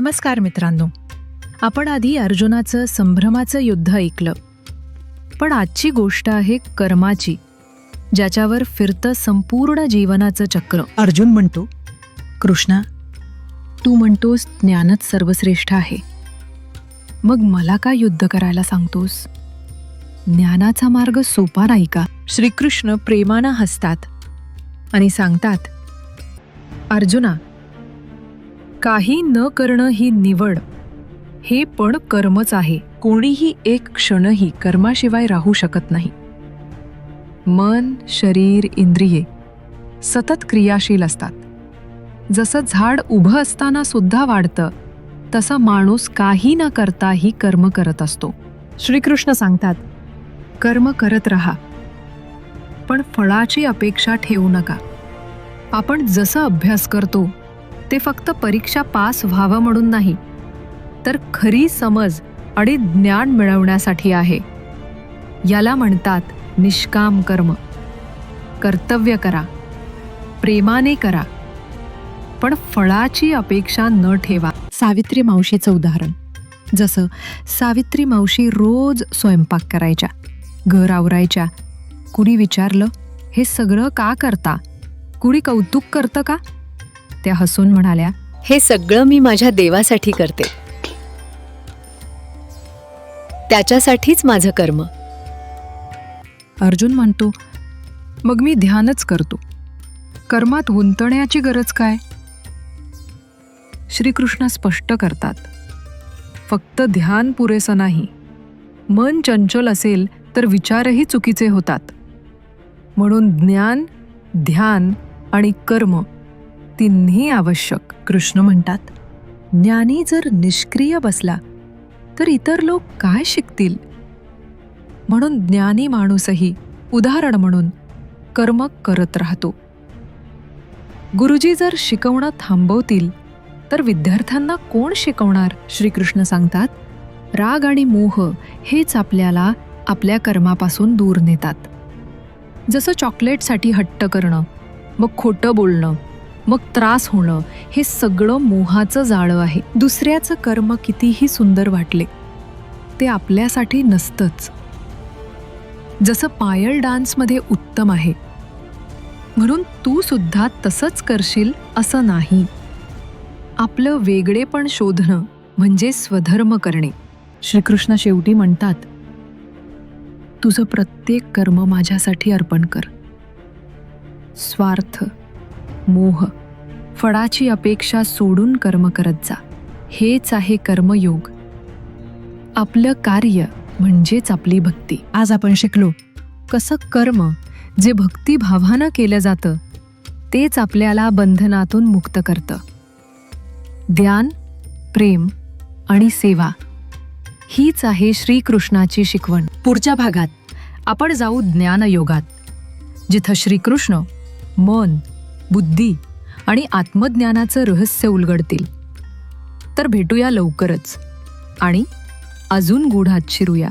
नमस्कार मित्रांनो. आपण आधी अर्जुनाचं संभ्रमाचं युद्ध ऐकलं. पण आजची गोष्ट आहे कर्माची ज्याच्यावर फिरतं संपूर्ण जीवनाचं चक्र. अर्जुन म्हणतो कृष्णा तू म्हणतोस ज्ञानच सर्वश्रेष्ठ आहे. मग मला का युद्ध करायला सांगतोस? ज्ञानाचा मार्ग सोपा नाही का? श्रीकृष्ण प्रेमानं हसतात आणि सांगतात अर्जुना काही न करणं ही निवड. हे पण कर्मच आहे. कोणीही एक क्षणही कर्माशिवाय राहू शकत नाही. मन शरीर इंद्रिये सतत क्रियाशील असतात. जसं झाड उभं असताना सुद्धा वाढतं तसा माणूस काही न करताही कर्म करत असतो. श्रीकृष्ण सांगतात कर्म करत रहा पण फळाची अपेक्षा ठेवू नका. आपण जसं अभ्यास करतो ते फक्त परीक्षा पास व्हावं म्हणून नाही तर खरी समज आणि ज्ञान मिळवण्यासाठी आहे. याला म्हणतात निष्काम कर्म. कर्तव्य करा प्रेमाने करा पण फळाची अपेक्षा न ठेवा. सावित्री मावशीचं उदाहरण. जसं सावित्री मावशी रोज स्वयंपाक करायच्या घर आवरायच्या कुणी विचारलं हे सगळं का करता? कुणी कौतुक करतं का? त्या हसून म्हणाल्या हे सगळं मी माझ्या देवासाठी करते. त्याच्यासाठीच माझं कर्म. अर्जुन म्हणतो मग मी ध्यानच करतो. कर्मात गुंतण्याची गरज काय? श्रीकृष्ण स्पष्ट करतात फक्त ध्यान पुरेसं नाही. मन चंचल असेल तर विचारही चुकीचे होतात. म्हणून ज्ञान ध्यान आणि कर्म तिन्ही आवश्यक. कृष्ण म्हणतात ज्ञानी जर निष्क्रिय बसला तर इतर लोक काय शिकतील? म्हणून ज्ञानी माणूसही उदाहरण म्हणून कर्म करत राहतो. गुरुजी जर शिकवणं थांबवतील तर विद्यार्थ्यांना कोण शिकवणार? श्रीकृष्ण सांगतात राग आणि मोह हेच आपल्याला आपल्या कर्मापासून दूर नेतात. जसं चॉकलेटसाठी हट्ट करणं मग खोटं बोलणं मग त्रास होणं हे सगळं मोहाचं जाळं आहे. दुसऱ्याचं कर्म कितीही सुंदर वाटले ते आपल्यासाठी नसतंच. जसं पायल डान्समध्ये उत्तम आहे म्हणून तू सुद्धा तसंच करशील असं नाही. आपलं वेगळेपण शोधणं म्हणजे स्वधर्म करणे. श्रीकृष्ण शेवटी म्हणतात तुझं प्रत्येक कर्म माझ्यासाठी अर्पण कर. स्वार्थ मोह फळाची अपेक्षा सोडून कर्म करत जा. हेच आहे कर्मयोग. आपलं कार्य म्हणजेच आपली भक्ती. आज आपण शिकलो कसं कर्म जे भक्तिभावानं केलं जातं तेच आपल्याला बंधनातून मुक्त करतं. ध्यान प्रेम आणि सेवा हीच आहे श्रीकृष्णाची शिकवण. पुढच्या भागात आपण जाऊ ज्ञानयोगात जिथं श्रीकृष्ण मन बुद्धी आणि आत्मज्ञानाचं रहस्य उलगडतील. तर भेटूया लवकरच. आणि अजून गुढात शिरूया.